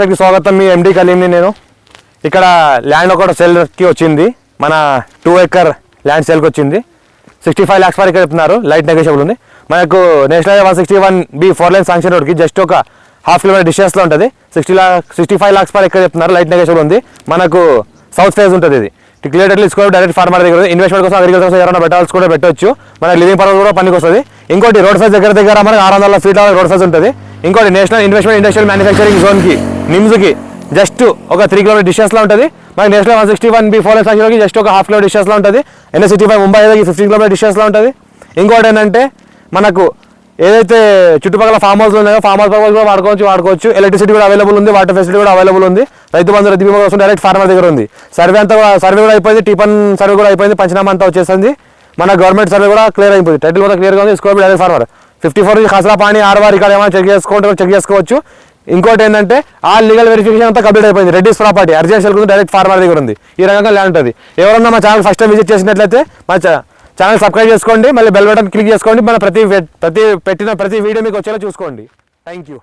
కి స్వాగతం. మీ ఎండి కలీంని నేను. ఇక్కడ ల్యాండ్ ఒకటి సెల్కి వచ్చింది. మన టూ ఎకర్ ల్యాండ్ సెల్కి వచ్చింది. సిక్స్టీ ఫైవ్ ల్యాక్స్ వరకు చెప్తున్నారు. లైట్ నెగోషియబుల్ ఉంది. మనకు national one sixty one B four line sanction రోడ్కి జస్ట్ ఒక హాఫ్ కిలోమీటర్ డిస్టెన్స్లో ఉంటుంది. Sixty lakh sixty five lakhs per ఎక్కడ చెప్తున్నారు. లైట్ నెగోషియబుల్ ఉంది. మనకు సౌత్ ఫేజ్ ఉంటుంది ఇది. టిక్యులేటర్లు తీసుకోవడం డైరెక్ట్ ఫార్మర్ దగ్గర ఇన్వెస్ట్మెంట్ కోసం అగ్రికల్చర్ కోసం ఎవరైనా పెట్టాల్సి కూడా పెట్టవచ్చు మన లివింగ్ పర్పస్ కూడా పనికి వస్తుంది. ఇంకోటి రోడ్ ఫేజ్ దగ్గర దగ్గర మనకు ఆరు వందల ఫీట్ రోడ్ ఫేజ్ ఉంటుంది. ఇంకోటి నేషనల్ ఇన్వెస్ట్మెంట్ ఇండస్ట్రియల్ మ్యానుఫ్యాక్చరింగ్ జోన్కి నిమ్స్కి. జస్ట్ ఒక త్రీ కిలోమీటర్ డిస్టెన్స్లో ఉంటుంది. మనకి national one sixty one B four సెక్షన్కి జస్ట్ ఒక హాఫ్ కిలోమీటర్ డిస్టెన్స్లో ఉంటుంది. ఎన్ఎస్ సిటీ ఫైవ్ ముంబై అయితే ఫిఫ్టీన్ కిలోమీటర్ డిస్టెన్స్లో ఉంటుంది. ఇంకోటి ఏంటంటే మనకు ఏదైతే చుట్టుపక్కల ఫామ్ హౌస్లు ఉన్నాయో ఫామ్ హౌస్ పర్పస్ కూడా వాడుకోవచ్చు వాడుకోవచ్చు. ఎలక్ట్రిసిటీ కూడా అవైలబుల్ ఉంది వాటర్ ఫెసిలిటీ కూడా అవైలబుల్ ఉంది. రైతు బంధు రైతు బీమా కోసం డైరెక్ట్ ఫార్మర్ దగ్గర ఉంది. సర్వే అంతా కూడా సర్వే కూడా అయిపోయింది టిఫన్ సర్వే కూడా అయిపోయింది పంచనామా అంతా వచ్చేసింది. మన గవర్నమెంట్ సర్వే కూడా క్లియర్ అయిపోయింది. టైటిల్ కూడా క్లియర్గా ఉంది score direct farmer fifty four khasra పాణి ఆర్వార్ ఇక్కడ ఏమైనా చెక్ చేసుకోండి చెక్ చేసుకోవచ్చు. ఇంకోటి ఏంటంటే ఆ లీగల్ వెరిఫికేషన్ అంతా కంప్లీట్ అయిపోయింది. రెడ్డిస్ ప్రాపర్టీ అర్జెన్షియల్ డైరెక్ట్ ఫార్మర్ దగ్గర ఉంది. ఈ రకంగా ల్యాండ్ ఉంటుంది ఎవరన్నా మా ఛానల్ ఫస్ట్ టైం విజిట్ చేసినట్లయితే మా ఛానల్ సబ్స్క్రైబ్ చేసుకోండి మళ్ళీ బెల్ బటన్ క్లిక్ చేసుకోండి. మన ప్రతి ప్రతి పెట్టిన ప్రతి వీడియో మీకు వచ్చేలా చూసుకోండి. Thank you